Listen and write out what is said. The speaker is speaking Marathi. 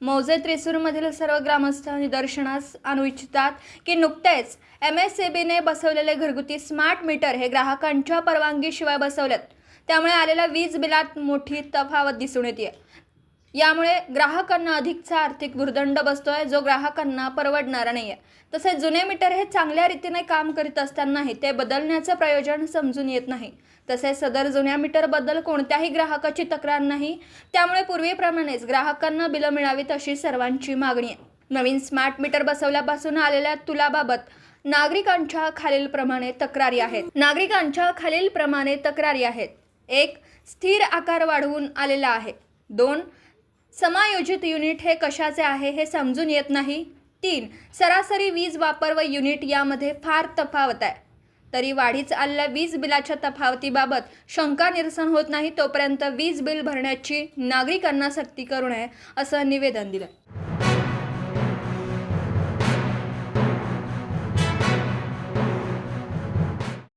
मौजे त्रिसूरमधील सर्व ग्रामस्थ निदर्शनास आणू इच्छितात की नुकतेच एम एस सी बीने बसवलेले घरगुती स्मार्ट मीटर हे ग्राहकांच्या परवानगीशिवाय बसवलेत. त्यामुळे आलेल्या वीज बिलात मोठी तफावत दिसून येते यामुळे ग्राहकांना अधिकचा आर्थिक भुर्दंड बसतोय जो ग्राहकांना परवडणारा नाही आहे तसेच जुने मीटर हे चांगल्या रीतीने काम करीत असतानाही ते बदलण्याचं प्रयोजन समजून येत नाही. तसेच सदर जुन्या मीटरबद्दल कोणत्याही ग्राहकाची तक्रार नाही. त्यामुळे पूर्वीप्रमाणेच ग्राहकांना बिलं मिळावीत अशी सर्वांची मागणी आहे. नवीन स्मार्ट मीटर बसवल्यापासून आलेल्या तुलाबाबत नागरिकांच्या खालीलप्रमाणे तक्रारी आहेत. नागरिकांच्या खालीलप्रमाणे तक्रारी आहेत. एक स्थिर आकार वाढवून आलेला आहे. दोन समायोजित युनिट हे कशाचे आहे हे समजून येत नाही. तीन सरासरी वीज वापर व युनिट यामध्ये फार तफावत आहे. तरी वाढीच आलेल्या वीज बिलाच्या तफावतीबाबत शंका निरसन होत नाही तोपर्यंत वीज बिल भरण्याची नागरिकांना सक्ती करू नये असं निवेदन दिलं.